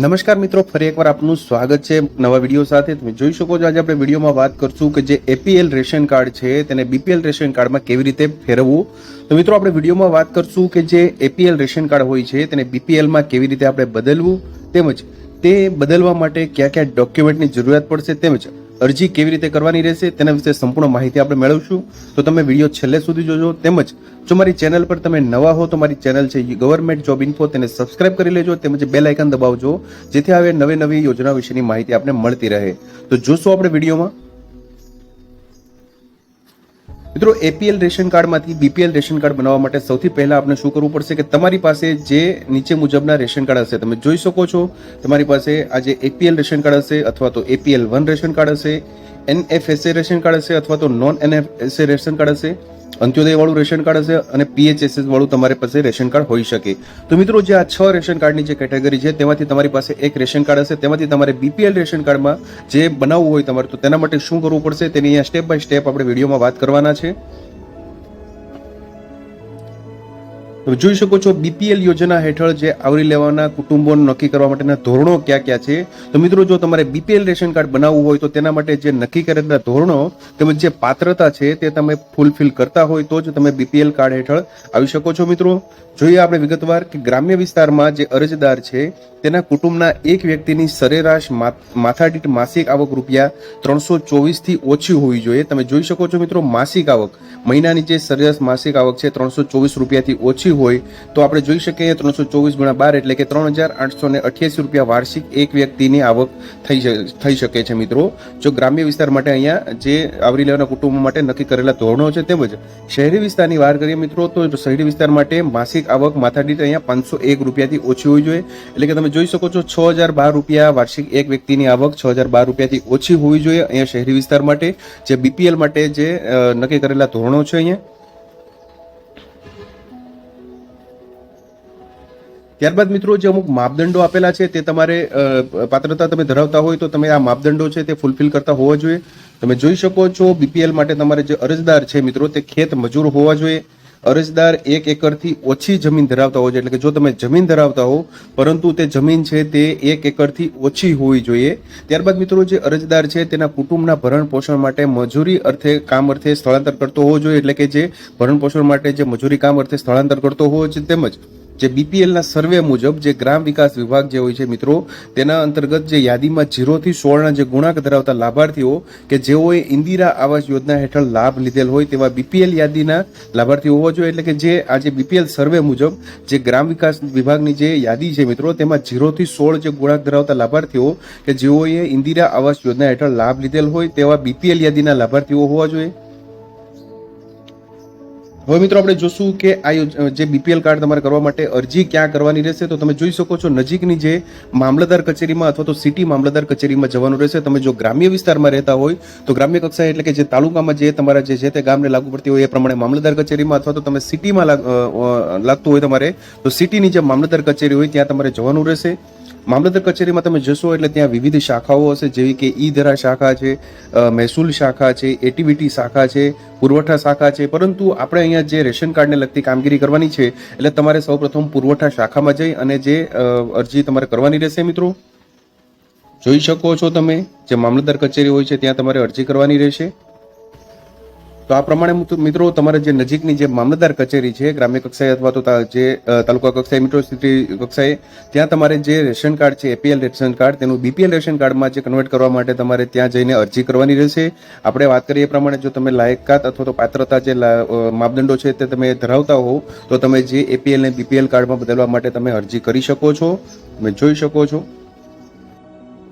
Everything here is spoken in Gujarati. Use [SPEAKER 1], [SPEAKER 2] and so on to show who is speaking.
[SPEAKER 1] નમસ્કાર મિત્રો, ફરી એકવાર આપનું સ્વાગત છે નવા વીડિયો સાથે. તમે જોઈ શકો છો, આજે આપણે વિડીયોમાં વાત કરશું કે જે એપીએલ રેશન કાર્ડ છે, તેને બીપીએલ રેશન કાર્ડમાં કેવી રીતે ફેરવવું. તો મિત્રો, આપણે વિડીયોમાં વાત કરશું કે જે એપીએલ રેશન કાર્ડ હોય છે, તેને બીપીએલમાં કેવી રીતે આપણે બદલવું, તેમજ તે બદલવા માટે કયા કયા ડોક્યુમેન્ટની જરૂરિયાત પડશે, તેમજ અરજી કેવી રીતે કરવાની રહેશે તેના વિશે સંપૂર્ણ માહિતી આપણે મેળવશું. તો તમે વીડિયો છેલ્લે સુધી જોજો. તેમજ, જો મારી ચેનલ પર તમે નવા હો તો મારી ચેનલ છે ગવર્મેન્ટ જોબ ઇન્ફો તેને સબસ્ક્રાઇબ કરી લેજો. તેમજ બે લાઇકન દબાવજો, જેથી આવે નવી નવી યોજના વિશેની માહિતી આપણે મળતી રહે. તો જોશું આપણે વિડીયોમાં. મિત્રો એપીએલ રેશન કાર્ડમાંથી બીપીએલ રેશન કાર્ડ બનાવવા માટે સૌથી પહેલા આપણે શું કરવું પડશે કે તમારી પાસે જે નીચે મુજબના રેશન કાર્ડ હશે, તમે જોઈ શકો છો, તમારી પાસે આજે એપીએલ રેશન કાર્ડ હશે અથવા તો એપીએલ વન રેશન કાર્ડ હશે એનએફએસએ રેશન કાર્ડ હશે અથવા તો નોન એનએફએસએ રેશન કાર્ડ હશે. અંત્યોદય વાળું રેશન કાર્ડ હશે અને પીએચએસએસ વાળું તમારી પાસે રેશન કાર્ડ હોઈ શકે. તો મિત્રો, જે આ છ રેશન કાર્ડની જે કેટેગરી છે, તેમાંથી તમારી પાસે એક રેશન કાર્ડ હશે. તેમાંથી તમારે બીપીએલ રેશન કાર્ડમાં જે બનાવવું હોય તમારે, તો તેના માટે શું કરવું પડશે તેની અહીંયા સ્ટેપ બાય સ્ટેપ આપણે વિડીયોમાં વાત કરવાના છે. તમે જોઈ શકો છો બીપીએલ યોજના હેઠળ જે આવરી લેવાના કુટુંબોને નક્કી કરવા માટેના ધોરણો ક્યાં ક્યાં છે. તો મિત્રો, જો તમારે બીપીએલ રેશન કાર્ડ બનાવવું હોય તો તેના માટે જે નક્કી કરેલા ધોરણો તેમજ જે પાત્રતા છે તે તમે ફૂલફિલ કરતા હોય તો જ તમે બીપીએલ કાર્ડ હેઠળ આવી શકો છો મિત્રો. જોઈએ આપણે વિગતવાર કે ગ્રામ્ય વિસ્તારમાં જે અરજદાર છે તેના કુટુંબના એક વ્યક્તિની સરેરાશ માથાદીઠ માસિક આવક રૂપિયા ત્રણસો ચોવીસથી ઓછી હોવી જોઈએ. તમે જોઈ શકો છો મિત્રો, માસિક આવક મહિનાની જે સરેરાશ માસિક આવક છે ત્રણસો ચોવીસ રૂપિયાથી ઓછી હોય, તો આપણે જોઈ શકીએ ત્રણસો ચોવીસ ગુણા બાર એટલે કે ત્રણ હજાર આઠસો ને અઠ્યાસી રૂપિયા વાર્ષિક એક વ્યક્તિની આવક થઈ થઈ શકે છે મિત્રો. જો ગ્રામ્ય વિસ્તાર માટે અહીંયા જે આવરી લેવાના કુટુંબો માટે નક્કી કરેલા ધોરણો છે તેમજ શહેરી વિસ્તારની વાત કરીએ મિત્રો, તો શહેરી વિસ્તાર માટે માસિક આવક માથાદીઠ અહીંયા પાંચસો એક રૂપિયાથી ઓછી હોવી જોઈએ. એટલે કે તમે જોઈ શકો છો છ હજાર બાર રૂપિયા વાર્ષિક એક વ્યક્તિની આવક છ હજાર બાર રૂપિયાથી ઓછી હોવી જોઈએ અહીંયા શહેરી વિસ્તાર માટે. જે બીપીએલ માટે જે નક્કી કરેલા ધોરણો છે અહીંયા. ત્યારબાદ મિત્રો જે અમુક માપદંડો આપેલા છે તે તમારે પાત્રતા તમે ધરાવતા હોય તો તમે આ માપદંડો છે તે ફૂલફિલ કરતા હોવા જોઈએ. તમે જોઈ શકો છો બીપીએલ માટે તમારે જે અરજદાર છે મિત્રો તે ખેત મજૂર હોવા જોઈએ. અરજદાર એક એકરથી ઓછી જમીન ધરાવતા હોય છે, એટલે કે જો તમે જમીન ધરાવતા હો, પરંતુ તે જમીન છે તે એક એકરથી ઓછી હોવી જોઈએ. ત્યારબાદ મિત્રો જે અરજદાર છે તેના કુટુંબના ભરણ પોષણ માટે મજૂરી અર્થે કામ અર્થે સ્થળાંતર કરતો હોવો જોઈએ, એટલે કે જે ભરણ પોષણ માટે જે મજૂરી કામ અર્થે સ્થળાંતર કરતો હોવો છે તેમજ જે બીપીએલના સર્વે મુજબ જે ગ્રામ વિકાસ વિભાગ જે હોય છે મિત્રો, તેના અંતર્ગત જે યાદીમાં જીરોથી સોળના જે ગુણાંક ધરાવતા લાભાર્થીઓ કે જેઓએ ઇન્દિરા આવાસ યોજના હેઠળ લાભ લીધેલ હોય તેવા બીપીએલ યાદીના લાભાર્થીઓ હોવા જોઈએ. એટલે કે જે આજે બીપીએલ સર્વે મુજબ જે ગ્રામ વિકાસ વિભાગની જે યાદી છે મિત્રો, તેમાં જીરોથી સોળ જે ગુણાંક ધરાવતા લાભાર્થીઓ કે જેઓએ ઇન્દિરા આવાસ યોજના હેઠળ લાભ લીધેલ હોય તેવા બીપીએલ યાદીના લાભાર્થીઓ હોવા જોઈએ. હવે મિત્રો આપણે જોશું કે આ જે બીપીએલ કાર્ડ તમારે કરવા માટે અરજી ક્યાં કરવાની રહેશે, તો તમે જોઈ શકો છો નજીકની જે મામલતદાર કચેરીમાં અથવા તો સિટી મામલતદાર કચેરીમાં જવાનું રહેશે. તમે જો ગ્રામ્ય વિસ્તારમાં રહેતા હોય, તો ગ્રામ્ય કક્ષાએ એટલે કે જે તાલુકામાં જે તમારા જે છે તે ગામને લાગુ પડતી હોય એ પ્રમાણે મામલતદાર કચેરીમાં અથવા તો તમે સિટીમાં લાગતું હોય તમારે, તો સિટીની જે મામલતદાર કચેરી હોય ત્યાં તમારે જવાનું રહેશે. મામલતદાર કચેરીમાં તમે જશો એટલે ત્યાં વિવિધ શાખાઓ હશે, જેવી કે ઈ ધરા શાખા છે મહેસૂલ શાખા છે, એટીવીટી શાખા છે, પુરવઠા શાખા છે. પરંતુ આપણે અહીંયા જે રેશન કાર્ડને લગતી કામગીરી કરવાની છે, એટલે તમારે સૌપ્રથમ પુરવઠા શાખામાં જઈ અને જે અરજી તમારે કરવાની રહેશે મિત્રો. જોઈ શકો છો તમે, જે મામલતદાર કચેરી હોય છે, ત્યાં તમારે અરજી કરવાની રહેશે. તો આ પ્રમાણે મિત્રો- મિત્રો તમારે જે નજીકની જે મામલતદાર કચેરી છે, ગ્રામ્ય કક્ષાએ અથવા તો જે તાલુકા કક્ષાએ મેટ્રો સિટી કક્ષાએ, ત્યાં તમારે જે રેશન કાર્ડ છે, એપીએલ રેશન કાર્ડ, તેનું બીપીએલ રેશન કાર્ડમાં જે કન્વર્ટ કરવા માટે તમારે ત્યાં જઈને અરજી કરવાની રહેશે. આપણે વાત કરીએ એ પ્રમાણે જો તમે લાયકાત અથવા તો પાત્રતા જે માપદંડો છે તે તમે ધરાવતા હો તો તમે જે એપીએલ અને બીપીએલ કાર્ડમાં બદલવા માટે તમે અરજી કરી શકો છો. તમે જોઈ શકો છો.